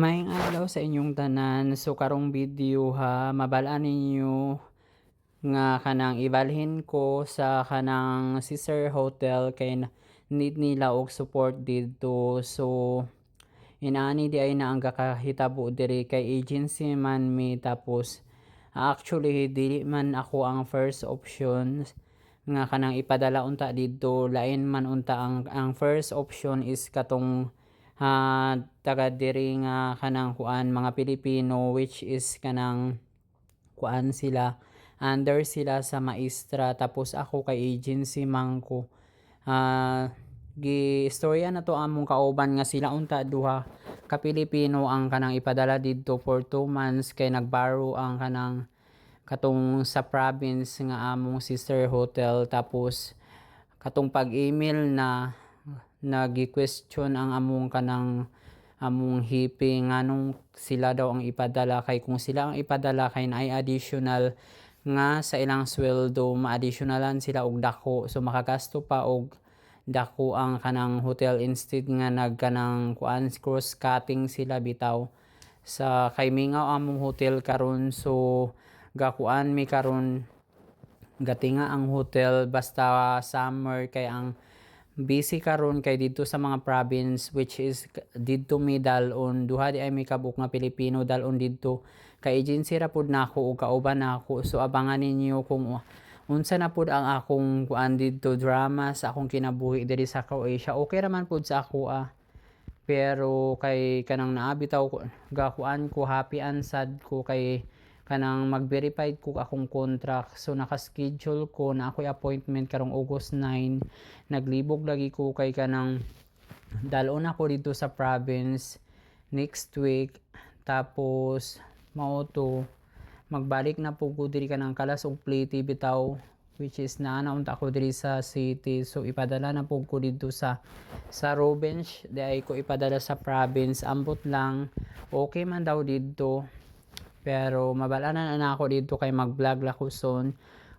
Maayong adlaw sa inyong tanan. So karong video ha, mabalaan ninyo nga kanang ibalhin ko sa kanang sister hotel kay need nila og support dito. So inaani di ay na ang kakahitabo diri kay agency man mi tapos actually dili man ako ang first option nga kanang ipadala unta dito lain man unta ang ang first option is katong ah, taga diri nga kanang kuan mga Pilipino which is kanang kuan sila under sila sa maestra tapos ako kay agency man ko. Ah gi istorya na to among kauban nga sila unta duha ka Pilipino ang kanang ipadala didto for 2 months kay nagborrow ang kanang katong sa province nga among sister hotel tapos katong pag-email na nagi-question ang among kanang among hipi nganong sila daw ang ipadala kay kung sila ang ipadala kay naay additional nga sa ilang sweldo ma-additionalan sila og dako. So makagasto pa og dako ang kanang hotel instead nga nagkanang kuan cross cutting sila bitaw. Sa kay mingaw among hotel karon so gakuan mi karon gatinga ang hotel basta summer kay ang busy karon kay dito sa mga province which is didto mi dalon duha di ay may kabuk nga Pilipino dalon didto kay agency ra pud nako ug kauban nako so abangan ninyo kung unsa na pud ang akong kuan didto drama sa akong kinabuhi diri sa Croatia. Okay ra man pud sa ako ah. Pero kay kanang naabitaw ko gakuan ko happy and sad ko kay kanang mag-verified ko akong contract. So naka-schedule ko na ako'y appointment karong August 9 naglibog lagi ko kay kanang dalon ako dito sa province next week. Tapos mao to magbalik na po ko diri kanang kalas og plate bitaw which is naanaunta ko diri sa city. So ipadala na po ko dito sa sa Robench di ko ipadala sa province. Ambot lang. Okay man daw dito pero mabalanan na ako dito kay mag-vlog la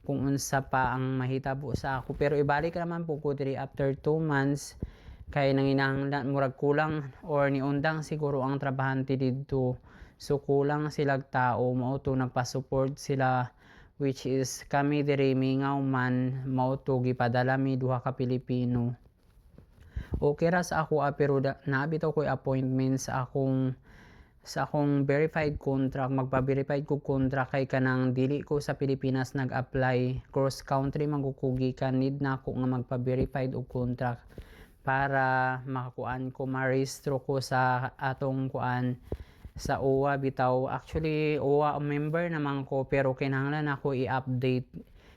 kung unsa pa ang mahitabo sa ako. Pero ibalik naman po ko diri after 2 months kay nanginahanglan murag kulang or niundang siguro ang trabahante dito. So kulang sila tao mao to nagpa-support sila which is kami diri mingaw man mao to gipadala mi duha ka Pilipino. Okay ra sa ako ah, pero naabitaw ko appointment sa akong sa akong verified contract magpa-verified ko contract kay kanang dili ko sa Pilipinas nag-apply. Cross country man ko kugikan need na ako nga magpa-verified og contract para makakuan ko ma-rehistro ko sa atong kuan sa OWA bitaw. Actually OWA member naman ko pero kinahanglan ako i-update.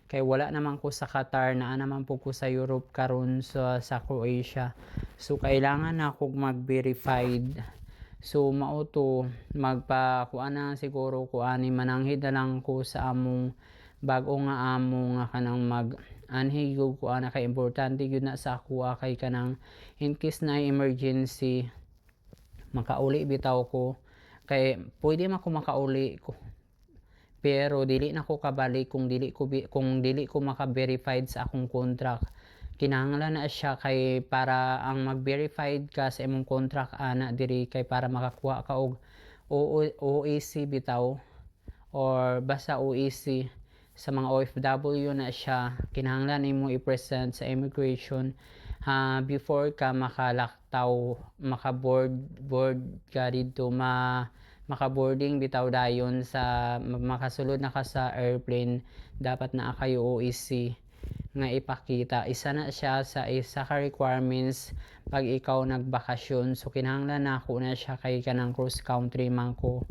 Kay wala naman ko sa Qatar na naman po ko sa Europe karon sa sa Croatia. So kailangan ako mag-verified So mao to magpa kuan na siguro kuani mananghid na lang ko sa among bag-o nga amo nga kanang mag anhi gyud ko ana kay importante gyud na sa ako kay kanang in case na emergency makauli bitaw ko. Kay pwede man ko makauli ko pero dili na ko kabalik kung dili ko kung dili ko maka-verified sa akong contract kinahanglan na siya kay para ang mag-verified ka sa imong contract ana diri kay para makakuha ka og OEC bitaw. Or basta OEC sa mga OFW na siya kinahanglan nimo i-present sa immigration. Ha before ka makalaktaw maka-board board ka dito ma maka-boarding bitaw dayon sa makasulod na ka sa airplane dapat na kayo OEC nga ipakita. Isa na siya sa isa ka requirements pag ikaw nagbakasyon. So kinahanglan na ako na siya kay kanang cross country man ko.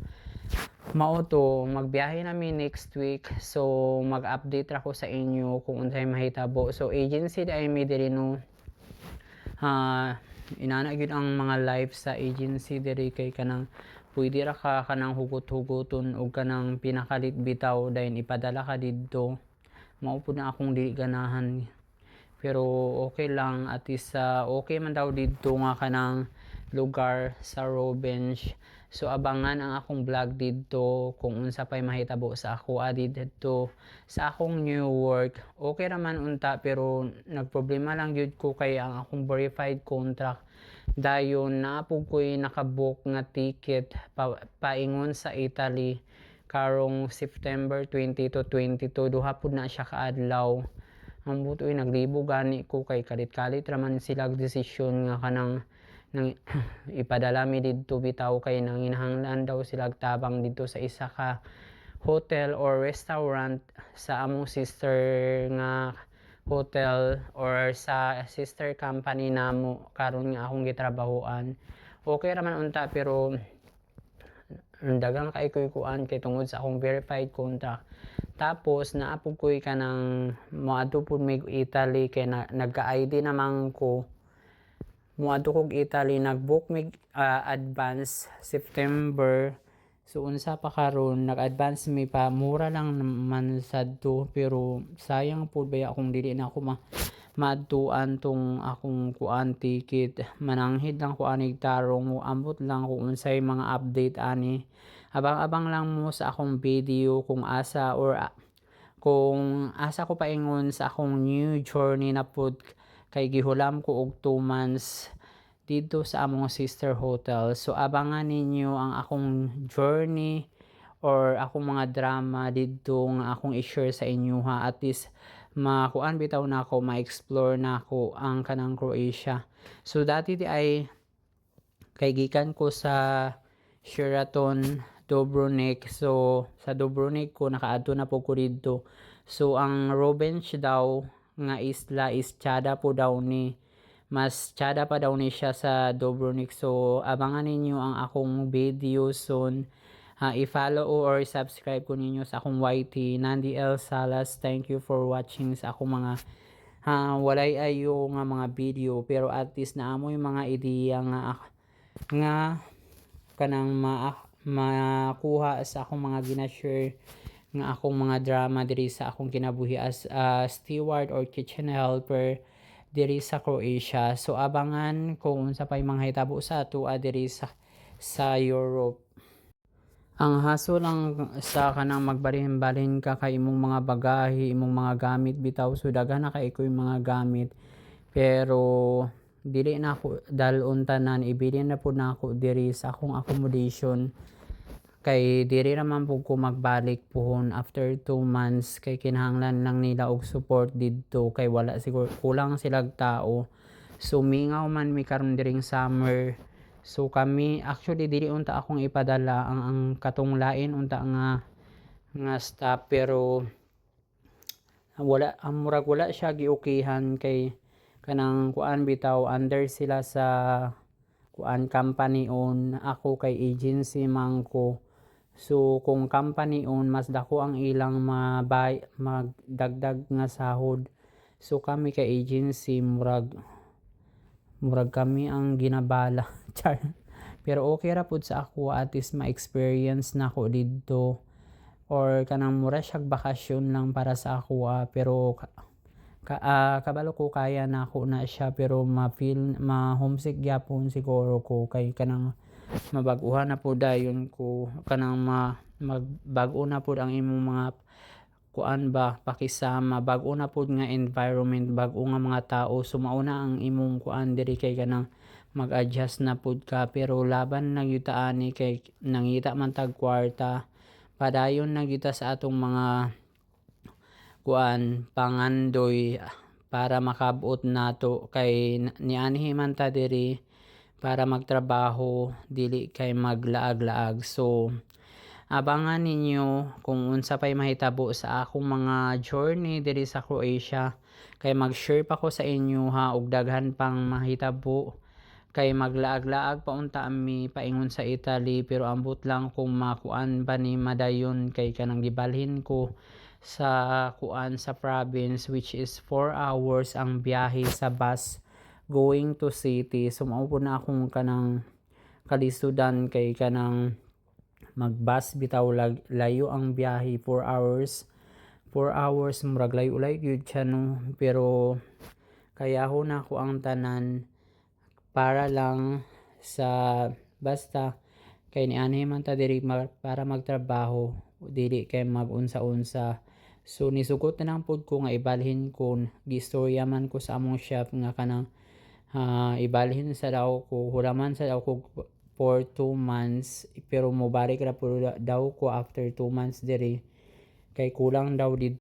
Mao to magbiyahe nami next week. So mag-update ra ko sa inyo kung unsay mahitabo. So agency dai mi diri no. Ha inana gyud ang mga live sa agency diri kay kanang pwede ra ka kanang hugot-hugoton og kanang pinakalit bitaw dayon ipadala ka didto mao pud na akong dili ganahan. Pero okay lang at is uh, okay man daw dito nga kanang lugar sa Robench so abangan ang akong vlog dito kung unsa pay mahitabo sa ako adi dito sa akong new work. Okay ra man unta pero nagproblema lang gyud ko kay ang akong verified contract. Dayon naa po ko'y nakabook nga ticket pa, paingon sa Italy karong September 20 to 22 duha pud na siya kaadlaw. Ang butoy naglibo gani ko kay kalit-kalit raman sila desisyon nga kanang nang ipadala mi didto bitaw kay nanginahanglan daw sila tabang dito sa isa ka hotel or restaurant sa among sister nga hotel or sa sister company namo karon nga akong gitrabahoan. Okay raman unta pero dagang kay koy kuan kay tungod sa akong verified contact. Tapos naapog koy kanang moadto pud mig Italy kay na, nagka-ID naman ko. Moadto kog Italy nagbook mig ah, advance September. So unsa pa karon nag-advance mi pa. Mura lang naman sadto pero sayang pud baya kung dili na ako ma maadtuan tong akong kuan ticket mananghid lang ko anig tarong ambot lang kung unsay mga update ani. Abang-abang lang mo sa akong video kung asa or ah, kung asa ko paingon sa akong new journey na pud kay gihulam ko og 2 months dito sa among sister hotel. So abangan ninyo ang akong journey or akong mga drama dito nga akong i-share sa inyo ha. At least makuan bitaw na ako ma-explore na ako ang kanang Croatia. So dati di ay kay gikan ko sa Sheraton Dubrovnik. So sa Dubrovnik ko nakaadto na po ko dito so ang Robench daw nga isla is Chada po daw ni mas Chada pa daw ni siya sa Dubrovnik. So abangan ninyo ang akong video soon uh, i-follow or subscribe ko ninyo sa akong YT Nandi L Salas. Thank you for watching sa akong mga ha walay ayo nga mga video. Pero at least naamoy mga ideya nga nga kanang ma makuha sa akong mga gina-share nga akong mga drama diri sa akong kinabuhi as a steward or kitchen helper diri sa Croatia. So abangan kung unsa pay mga hitabo sa ato diri sa sa Europe ang haso lang sa kanang magbalhin-balhin ka kay imong mga bagahe, imong mga gamit bitaw so daghan na kay ko yung mga gamit. Pero dili na ako dalon tanan ibili na po na ako diri sa akong accommodation kay diri naman po ko magbalik pohon after 2 months kay kinahanglan lang nila og support didto kay wala siguro kulang silang tao so mingaw man mi karon diring summer So kami actually dili unta akong ipadala ang ang katong lain unta nga nga staff pero wala ang murag wala siya giukihan kay kanang kuan bitaw under sila sa kuan company on ako kay agency man ko. So kung company on mas dako ang ilang mabay magdagdag nga sahod. So kami kay agency murag murag kami ang ginabala char. Pero okay ra pud sa ako at least ma-experience na ko didto. Or kanang mura siya bakasyon lang para sa ako ah, pero ka, ka, ah, kabalo ko kaya na ako na siya pero ma-feel ma homesick gyapon siguro ko. Kay kanang mabaguhan na po dayon ko. Kanang ma magbago na po ang imong mga kuan ba pakisama. Bag-o na pud nga environment bag-o nga mga tao. So mauna ang imong kuan diri kay kanang mag-adjust na pud ka pero laban na gyud ani kay nangita man tag kwarta. Padayon na gyud sa atong mga kuan pangandoy para makabot nato kay nianhi man ta diri para magtrabaho dili kay maglaag-laag. So abangan ninyo kung unsa pay mahitabo sa akong mga journey diri sa Croatia. Kay mag-share pa ko sa inyo ha og daghan pang mahitabo kay maglaag-laag pa unta mi paingon sa Italy pero ambot lang kung makuan ba ni madayon kay kanang gibalhin ko sa kuan sa province which is 4 hours ang biyahe sa bus going to city. So mao na akong kanang kalisudan kay kanang magbus. Bitaw layo ang biyahe 4 hours. 4 hours murag layo-layo gyud siya pero kaya ho na ako ang tanan para lang sa basta kay ni anhi man ta diri para magtrabaho dili kay magunsa-unsa. So nisugot na lang pod ko nga ibalhin ko gistorya man ko sa among shop nga kanang ah, ibalhin sa daw ko. Hulaman sa daw ko for 2 months pero mobalik ra pud daw ko after 2 months diri. Kay kulang daw didto